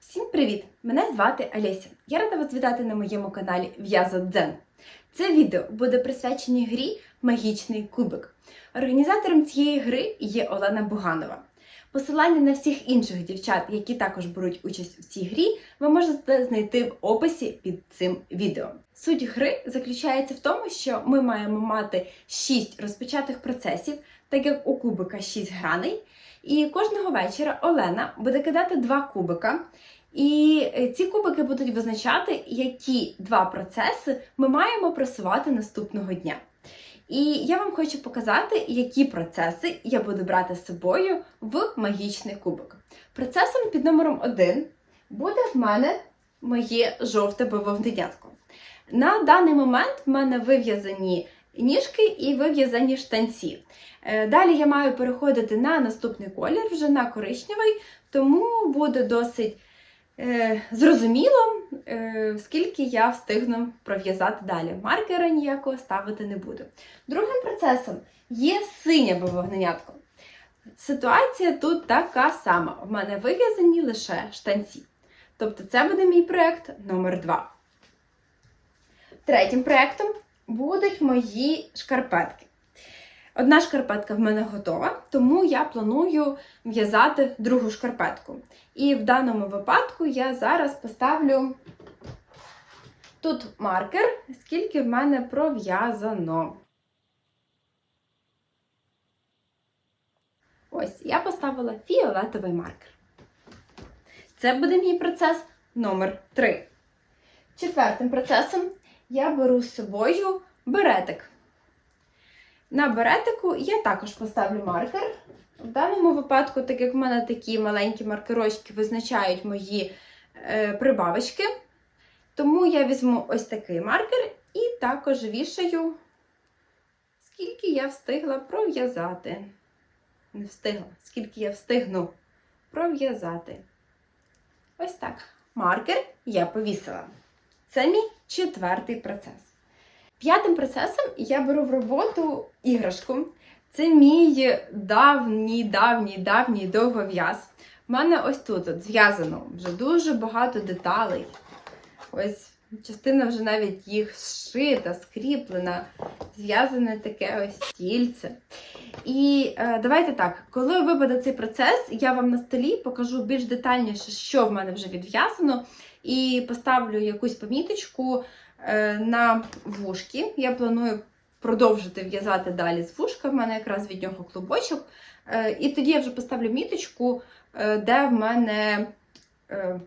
Всім привіт! Мене звати Олеся. Я рада вас вітати на моєму каналі В'язо Дзен. Це відео буде присвячені грі Магічний кубик. Організатором цієї гри є Олена Буганова. Посилання на всіх інших дівчат, які також беруть участь у цій грі, ви можете знайти в описі під цим відео. Суть гри заключається в тому, що ми маємо мати 6 розпочатих процесів, так як у кубика 6 граней. І кожного вечора Олена буде кидати два кубика. І е, ці кубики будуть визначати, які два процеси ми маємо просувати наступного дня. І я вам хочу показати, які процеси я буду брати з собою в магічний кубик. Процесом під номером 1 буде в мене моє жовте бавовнятко. На даний момент в мене вив'язані ніжки і вив'язані штанці. Е, Далі я маю переходити на наступний колір, вже на коричневий, тому буде досить зрозуміло, е, скільки я встигну пров'язати далі. Маркера ніякого ставити не буду. Другим процесом є синє бавовнятко. Ситуація тут така сама. У мене вив'язані лише штанці. Тобто це буде мій проєкт номер 2. Третім проєктом будуть мої шкарпетки. Одна шкарпетка в мене готова, тому я планую в'язати другу шкарпетку. І в даному випадку я зараз поставлю тут маркер, скільки в мене пров'язано. Ось, я поставила фіолетовий маркер. Це буде мій процес номер 3. Четвертим процесом я беру з собою беретик. На беретику я також поставлю маркер. В даному випадку, так як в мене такі маленькі маркерочки визначають мої е, прибавочки, тому я візьму ось такий маркер і також вішаю, скільки я встигла пров'язати. Не встигла, скільки я встигну пров'язати. Ось так. Маркер я повісила. Це мій четвертий процес. П'ятим процесом я беру в роботу іграшку. Це мій давній, давній, давній довгов'яз. У мене ось тут от зв'язано вже дуже багато деталей. Ось частина вже навіть їх зшита, скріплена, зв'язане таке ось стільце. І е, давайте так, коли випаде цей процес, я вам на столі покажу більш детальніше, що в мене вже відв'язано, і поставлю якусь поміточку на вушки. Я планую продовжити в'язати далі з вушка, в мене якраз від нього клубочок. Е, і тоді я вже поставлю міточку, е, де в мене е,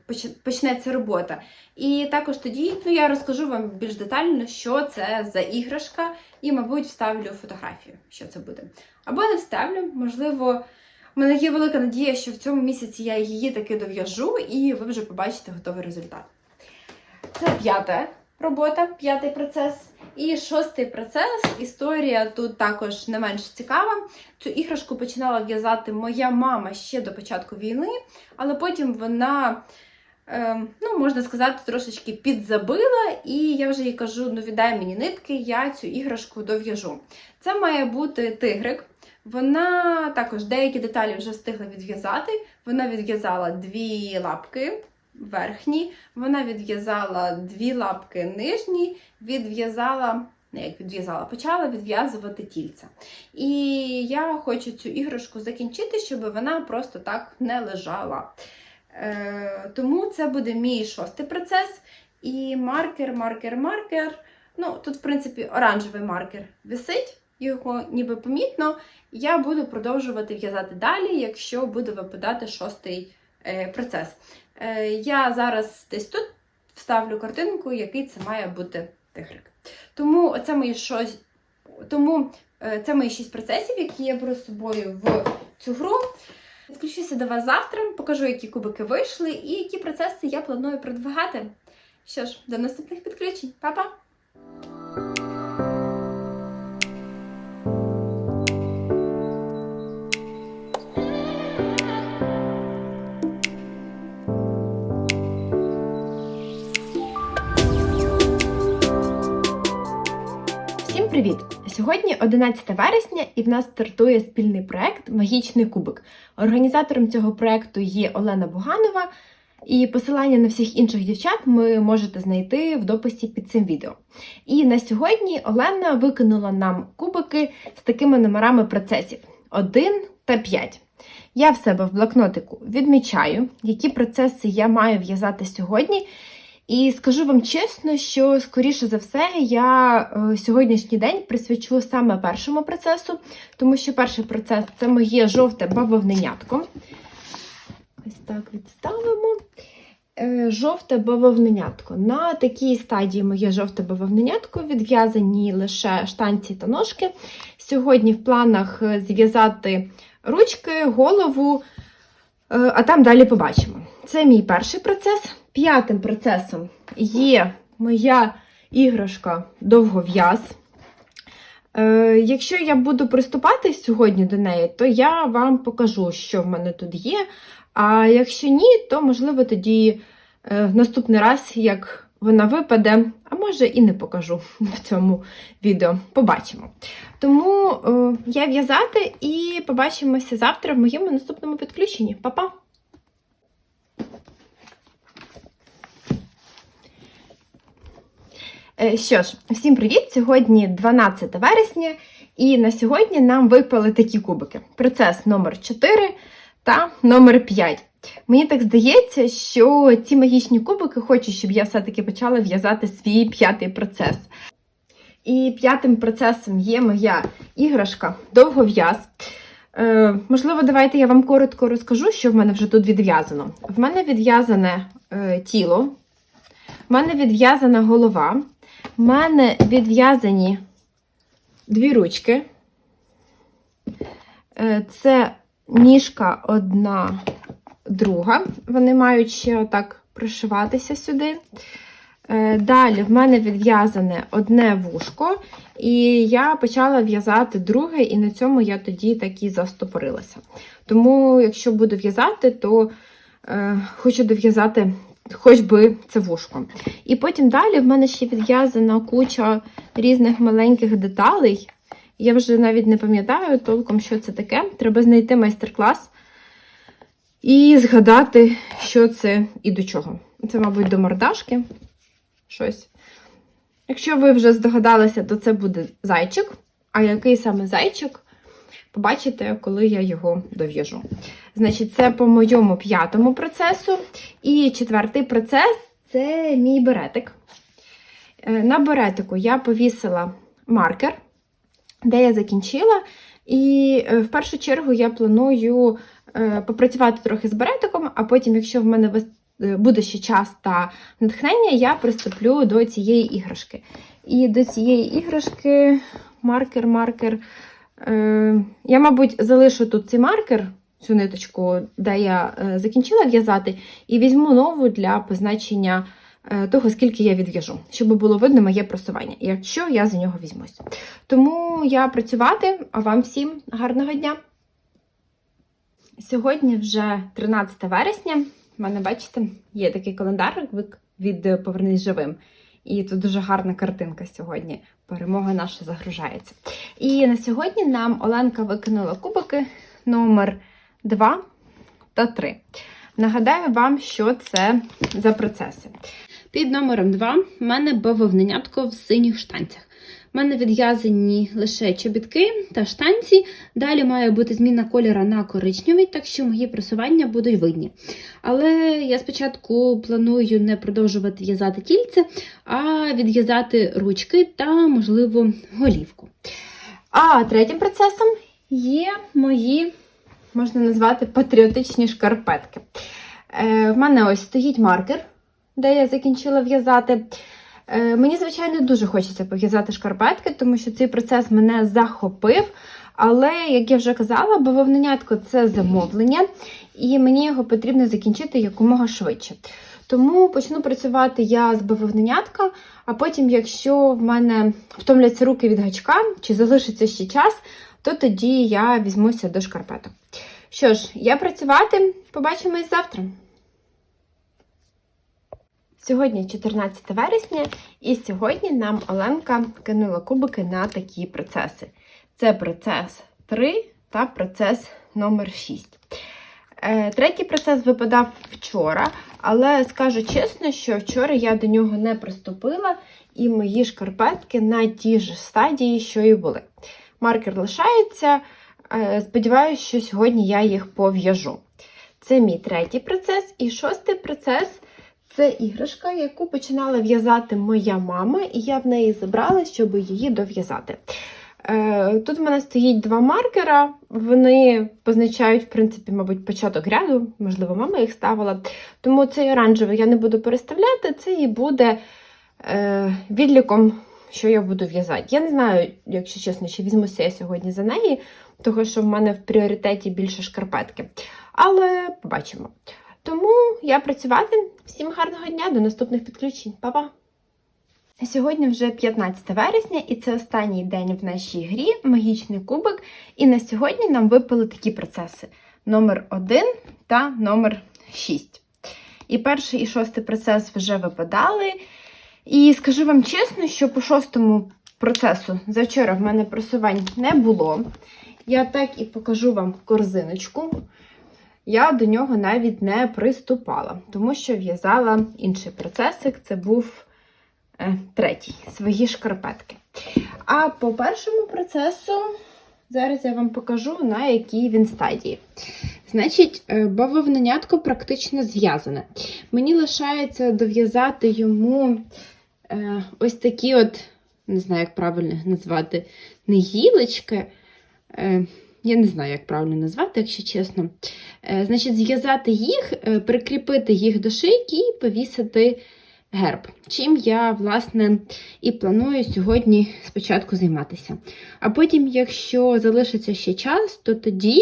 почнеться робота. І також тоді ну, я розкажу вам більш детально, що це за іграшка, і, мабуть, вставлю фотографію, що це буде. Або не вставлю, можливо. У мене є велика надія, що в цьому місяці я її таки дов'яжу, і ви вже побачите готовий результат. Це п'ята робота, п'ятий процес. І шостий процес. Історія тут також не менш цікава. Цю іграшку починала в'язати моя мама ще до початку війни, але потім вона, е, ну, можна сказати, трошечки підзабила, і я вже їй кажу: ну віддай мені нитки, я цю іграшку дов'яжу. Це має бути тигрик. Вона також деякі деталі вже встигла відв'язати. Вона відв'язала дві лапки верхні, вона відв'язала дві лапки нижні, відв'язала, не як відв'язала, почала відв'язувати тільця. І я хочу цю іграшку закінчити, щоб вона просто так не лежала. Е, тому це буде мій шостий процес. І маркер, маркер, маркер. Ну, тут, в принципі, оранжевий маркер висить, його ніби помітно. Я буду продовжувати в'язати далі, якщо буде випадати шостий е, процес. Е, я зараз десь тут вставлю картинку, який це має бути тигрик. Тому це мої шось... Тому е, це мої шість процесів, які я беру з собою в цю гру. Підключуся до вас завтра, покажу, які кубики вийшли і які процеси я планую продвигати. Що ж, до наступних підключень. Па-па! Привіт! Сьогодні 11 вересня, і в нас стартує спільний проект Магічний кубик. Організатором цього проекту є Олена Буганова. І посилання на всіх інших дівчат ви можете знайти в дописі під цим відео. І на сьогодні Олена викинула нам кубики з такими номерами процесів 1 та 5. Я в себе в блокнотику відмічаю, які процеси я маю в'язати сьогодні. І скажу вам чесно, що скоріше за все я е, сьогоднішній день присвячу саме першому процесу, тому що перший процес це моє жовте бавовненятко. Ось так відставимо. Е, Жовте бавовненятко. На такій стадії моє жовте бавовненятко відв'язані лише штанці та ножки. Сьогодні в планах е, зв'язати ручки, голову, а там далі побачимо. Це мій перший процес. П'ятим процесом є моя іграшка довгов'яз. Е, якщо я буду приступати сьогодні до неї, то я вам покажу, що в мене тут є. А якщо ні, то можливо тоді е, наступний раз, як вона випаде, а може і не покажу в цьому відео. Побачимо. Тому е, я в'язати і побачимося завтра в моєму наступному підключенні. Па-па! Е, Що ж, всім привіт! Сьогодні 12 вересня, і на сьогодні нам випали такі кубики: процес номер 4 та номер 5. Мені так здається, що ці магічні кубики хочуть, щоб я все-таки почала в'язати свій п'ятий процес. І п'ятим процесом є моя іграшка довгов'яз. Е, можливо, давайте я вам коротко розкажу, що в мене вже тут відв'язано. В мене відв'язане е, тіло, в мене відв'язана голова, в мене відв'язані дві ручки. Е, це ніжка одна, друга. Вони мають ще отак пришиватися сюди. Е, Далі в мене відв'язане одне вушко, і я почала в'язати друге, і на цьому я тоді так і застопорилася. Тому, якщо буду в'язати, то е, хочу дов'язати хоч би це вушко. І потім далі в мене ще відв'язана куча різних маленьких деталей. Я вже навіть не пам'ятаю толком, що це таке. Треба знайти майстер-клас і згадати, що це і до чого. Це, мабуть, до мордашки. Щось. Якщо ви вже здогадалися, то це буде зайчик. А який саме зайчик, побачите, коли я його дов'яжу. Значить, це по моєму п'ятому процесу. І четвертий процес це мій беретик. Е, На беретику я повісила маркер, де я закінчила. І е, в першу чергу я планую е, попрацювати трохи з беретиком, а потім, якщо в мене буде ще час та натхнення, я приступлю до цієї іграшки. І до цієї іграшки маркер, маркер. Е, я, мабуть, залишу тут цей маркер, цю ниточку, де я е, закінчила в'язати, і візьму нову для позначення е, того, скільки я відв'яжу, щоб було видно моє просування, якщо я за нього візьмусь. Тому я працювати, а вам всім гарного дня! Сьогодні вже 13 вересня. У мене, бачите, є такий календарик від е, Повернись живим. І тут дуже гарна картинка сьогодні. Перемога наша загружається. І на сьогодні нам Оленка викинула кубики номер 2 та 3. Нагадаю вам, що це за процеси. Під номером 2 в мене бавовненятко в синіх штанцях. У мене відв'язані лише чобітки та штанці. Далі має бути зміна кольора на коричневий, так що мої просування будуть видні. Але я спочатку планую не продовжувати в'язати тільце, а відв'язати ручки та, можливо, голівку. А третім процесом є мої, можна назвати, патріотичні шкарпетки. Е, в мене ось стоїть маркер, де я закінчила в'язати. Е, Мені, звичайно, дуже хочеться пов'язати шкарпетки, тому що цей процес мене захопив. Але, як я вже казала, бавовненятко це замовлення, і мені його потрібно закінчити якомога швидше. Тому почну працювати я з бавовненятка, а потім, якщо в мене втомляться руки від гачка чи залишиться ще час, то тоді я візьмуся до шкарпеток. Що ж, я працювати, побачимось завтра. Сьогодні 14 вересня, і сьогодні нам Оленка кинула кубики на такі процеси. Це процес 3 та процес номер 6. Е, Третій процес випадав вчора, але скажу чесно, що вчора я до нього не приступила, і мої шкарпетки на тій ж стадії, що і були. Маркер лишається. Е, Сподіваюся, що сьогодні я їх пов'яжу. Це мій третій процес. І шостий процес це іграшка, яку починала в'язати моя мама, і я в неї забрала, щоб її дов'язати. Е, Тут в мене стоїть два маркера, вони позначають, в принципі, мабуть, початок ряду, можливо, мама їх ставила. Тому цей оранжевий я не буду переставляти, це і буде е, відліком, що я буду в'язати. Я не знаю, якщо чесно, чи візьмуся я сьогодні за неї, тому що в мене в пріоритеті більше шкарпетки. Але побачимо. Тому я працювати. Всім гарного дня, до наступних підключень. Па-па! Сьогодні вже 15 вересня, і це останній день в нашій грі Магічний кубик. І на сьогодні нам випали такі процеси: номер 1 та номер 6. І перший і шостий процес вже випадали. І скажу вам чесно, що по шостому процесу завчора в мене просувань не було. Я так і покажу вам корзиночку. Я до нього навіть не приступала, тому що в'язала інший процесик. Це був е, третій, свої шкарпетки. А по першому процесу, зараз я вам покажу, на якій він стадії. Значить, е, бавовненятко практично зв'язане. Мені лишається дов'язати йому е, ось такі от, не знаю, як правильно їх назвати, не гілочки. Я не знаю, як правильно назвати, якщо чесно. Е, значить, зв'язати їх, е, прикріпити їх до шийки і повісити герб. Чим я, власне, і планую сьогодні спочатку займатися. А потім, якщо залишиться ще час, то тоді,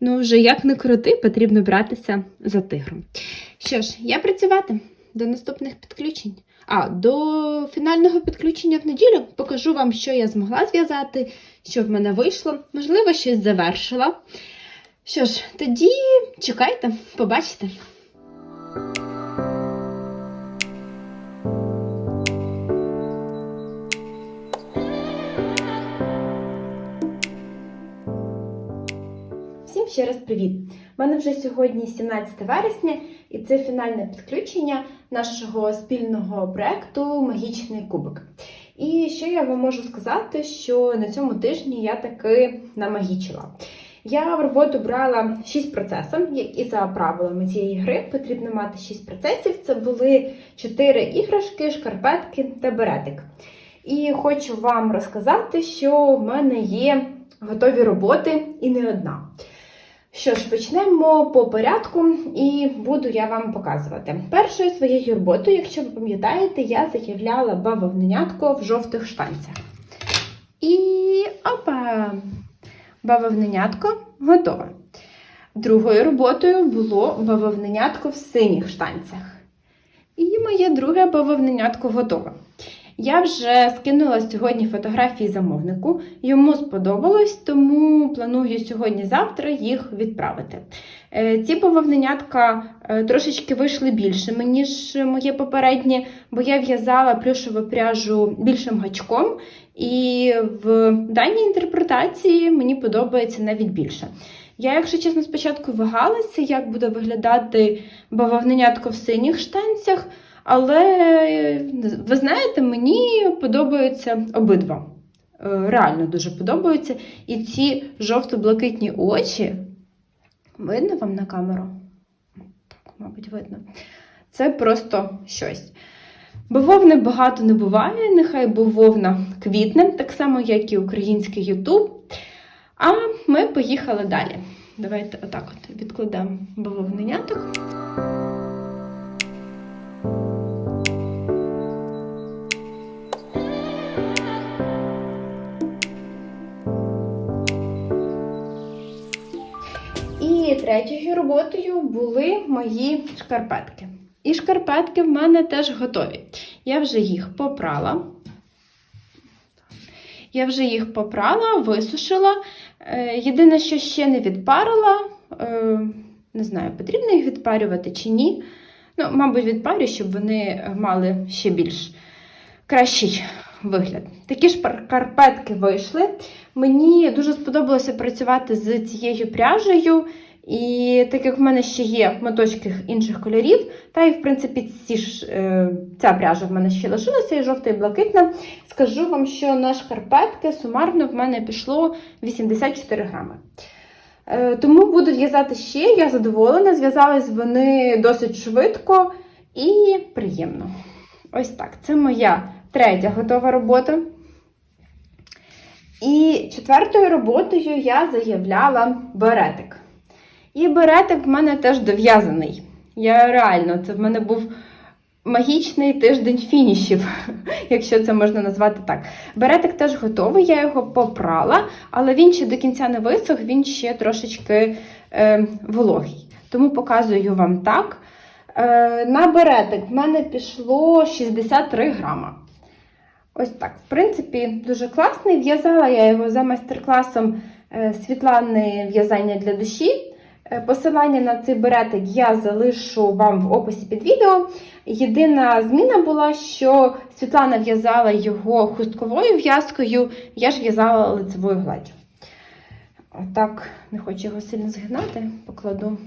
ну, вже як не крути, потрібно братися за тигром. Що ж, я працювати до наступних підключень. А до фінального підключення в неділю покажу вам, що я змогла зв'язати, що в мене вийшло. Можливо, щось завершила. Що ж, тоді чекайте, побачите. Всім ще раз привіт! У мене вже сьогодні 17 вересня, і це фінальне підключення нашого спільного проекту Магічний кубик. І що я вам можу сказати, що на цьому тижні я таки намагічила. Я в роботу брала 6 процесів, і за правилами цієї гри потрібно мати 6 процесів. Це були 4 іграшки, шкарпетки та беретик. І хочу вам розказати, що в мене є готові роботи і не одна. Що ж, почнемо по порядку, і буду я вам показувати. Першою своєю роботою, якщо ви пам'ятаєте, я заявляла бавовненятко в жовтих штанцях. І опа! Бавовненятко готове. Другою роботою було бавовненятко в синіх штанцях. І моє друге бавовненятко готове. Я вже скинула сьогодні фотографії замовнику. Йому сподобалось, тому планую сьогодні-завтра їх відправити. Е, Ці бавовненятка е, трошечки вийшли більшими, ніж моє попереднє, бо я в'язала плюшову пряжу більшим гачком, і в даній інтерпретації мені подобається навіть більше. Я, якщо чесно, спочатку вагалася, як буде виглядати бавовненятко в синіх штанцях. Але ви знаєте, мені подобаються обидва. Е, Реально дуже подобаються. І ці жовто-блакитні очі. Видно вам на камеру? Так, мабуть, видно. Це просто щось. Бавовни багато не буває, нехай бавовна квітне, так само, як і український Ютуб. А ми поїхали далі. Давайте отак от відкладемо бавовненяток. І третьою роботою були мої шкарпетки. І шкарпетки в мене теж готові. Я вже їх попрала. Я вже їх попрала, висушила. Е, Єдине, що ще не відпарила, е, не знаю, потрібно їх відпарювати чи ні. Ну, мабуть, відпарю, щоб вони мали ще більш кращий вигляд. Такі ж карпетки вийшли. Мені дуже сподобалося працювати з цією пряжею, І так як в мене ще є моточки інших кольорів, та і в принципі ці ж, е, ця пряжа в мене ще лишилася, і жовта, і блакитна. Скажу вам, що на шкарпетки сумарно в мене пішло 84 грами. Е, Тому буду в'язати ще, я задоволена. Зв'язались вони досить швидко і приємно. Ось так. Це моя третя готова робота. І четвертою роботою я заявляла беретик. І беретик в мене теж дов'язаний. Я реально, це в мене був магічний тиждень фінішів, якщо це можна назвати так. Беретик теж готовий, я його попрала, але він ще до кінця не висох, він ще трошечки е, вологий. Тому показую вам так. Е, на беретик в мене пішло 63 грама. Ось так. В принципі, дуже класний. В'язала я його за майстер-класом е, Світлани в'язання для душі. Е, Посилання на цей беретик я залишу вам в описі під відео. Єдина зміна була, що Світлана в'язала його хустковою в'язкою, я ж в'язала лицевою гладдю. Отак, не хочу його сильно згинати, покладу.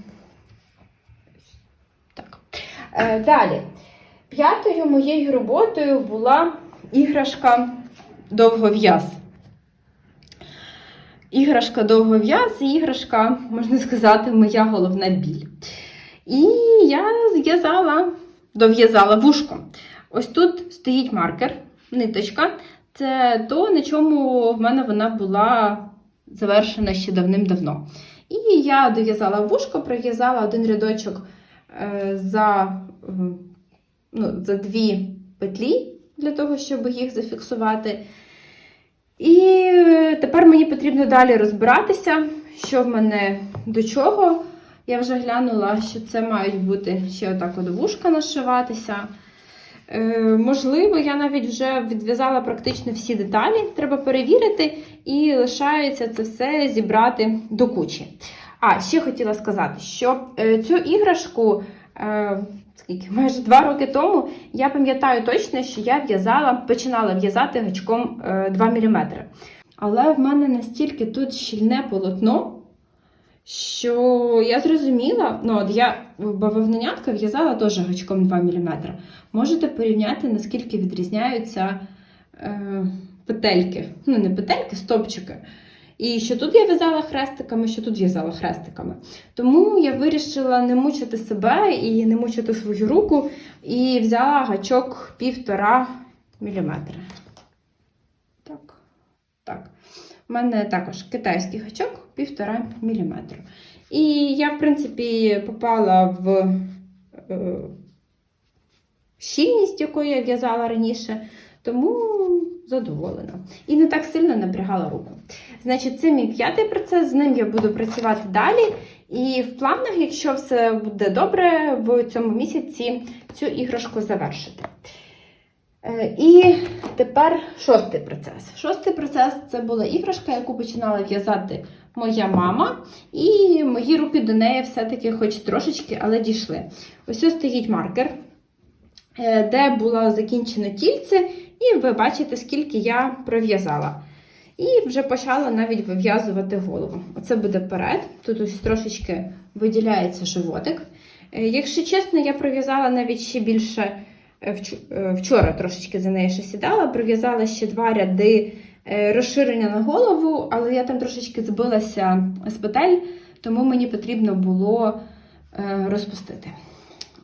Так. Е, Далі. П'ятою моєю роботою була іграшка довгов'яз. Іграшка довгов'яз і іграшка, можна сказати, моя головна біль. І я зв'язала, дов'язала вушко. Ось тут стоїть маркер, ниточка. Це то, на чому в мене вона була завершена ще давним-давно. І я дов'язала вушко, пров'язала один рядочок е, за, е, ну, за дві петлі для того, щоб їх зафіксувати. І е, тепер мені потрібно далі розбиратися, що в мене до чого. Я вже глянула, що це мають бути ще отак от вушка нашиватися. Е, можливо, я навіть вже відв'язала практично всі деталі. Треба перевірити, і лишається це все зібрати до кучі. А, ще хотіла сказати, що е, цю іграшку. Е, Скільки майже два роки тому я пам'ятаю точно, що я в'язала, починала в'язати гачком е, 2 мм. Але в мене настільки тут щільне полотно, що я зрозуміла, ну от я бавовнянятка в'язала теж гачком 2 мм. Можете порівняти, наскільки відрізняються е, петельки. Ну, не петельки, стопчики. І що тут я в'язала хрестиками, що тут в'язала хрестиками. Тому я вирішила не мучити себе і не мучити свою руку, і взяла гачок півтора міліметра. Так. Так. У мене також китайський гачок півтора міліметра. І я, в принципі, попала в е, щільність, яку я в'язала раніше, тому задоволена. І не так сильно напрягала руку. Значить, це мій п'ятий процес, з ним я буду працювати далі. І в планах, якщо все буде добре, в цьому місяці цю іграшку завершити. Е, І тепер шостий процес. Шостий процес це була іграшка, яку починала в'язати моя мама, і мої руки до неї все-таки, хоч трошечки, але дійшли. Ось ось стоїть маркер, е, де було закінчено тільце, і ви бачите, скільки я пров'язала. І вже почала навіть вив'язувати голову. Оце буде перед. Тут ось трошечки виділяється животик. Е, Якщо чесно, я пров'язала навіть ще більше е, е, вчора трошечки за нею ще сідала, пров'язала ще два ряди розширення на голову, але я там трошечки збилася з петель, тому мені потрібно було розпустити.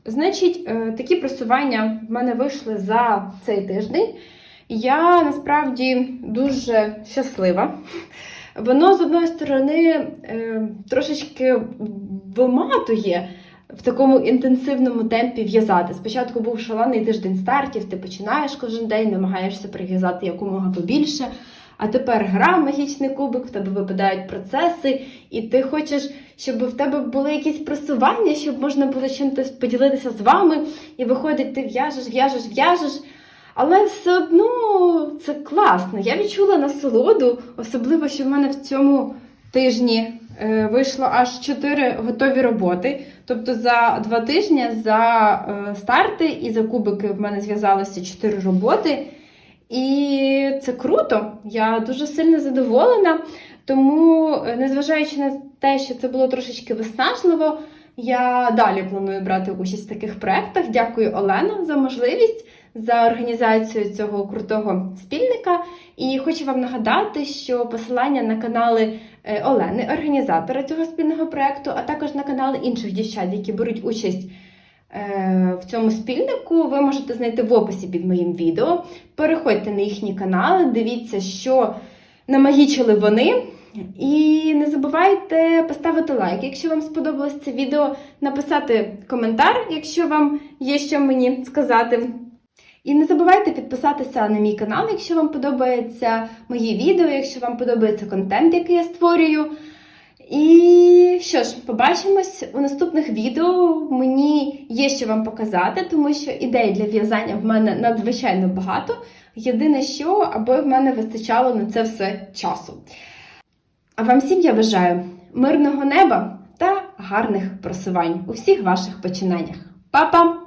Значить, е, такі просування в мене вийшли за цей тиждень. Я насправді дуже щаслива. Воно, з одної сторони, е, трошечки виматує в такому інтенсивному темпі в'язати. Спочатку був шалений тиждень стартів, ти починаєш кожен день, намагаєшся прив'язати якомога побільше. А тепер гра магічний кубик, в тебе випадають процеси, і ти хочеш, щоб в тебе були якісь просування, щоб можна було чимось поділитися з вами. І виходить, ти в'яжеш, в'яжеш, в'яжеш. Але все одно це класно. Я відчула насолоду, особливо, що в мене в цьому тижні е, вийшло аж 4 готові роботи. Тобто за два тижні за е, старти і за кубики в мене зв'язалося 4 роботи. І це круто. Я дуже сильно задоволена. Тому, е, незважаючи на те, що це було трошечки виснажливо, я далі планую брати участь в таких проєктах. Дякую, Олена, за можливість, за організацію цього крутого спільника. І хочу вам нагадати, що посилання на канали е, Олени, організатора цього спільного проєкту, а також на канали інших дівчат, які беруть участь в цьому спільнику, ви можете знайти в описі під моїм відео. Переходьте на їхні канали, дивіться, що намагічили вони. І не забувайте поставити лайк, якщо вам сподобалось це відео, написати коментар, якщо вам є що мені сказати. І не забувайте підписатися на мій канал, якщо вам подобаються мої відео, якщо вам подобається контент, який я створюю. І що ж, побачимось у наступних відео. Мені є що вам показати, тому що ідей для в'язання в мене надзвичайно багато. Єдине, що аби в мене вистачало на це все часу. А вам всім я бажаю мирного неба та гарних просувань у всіх ваших починаннях. Па-па!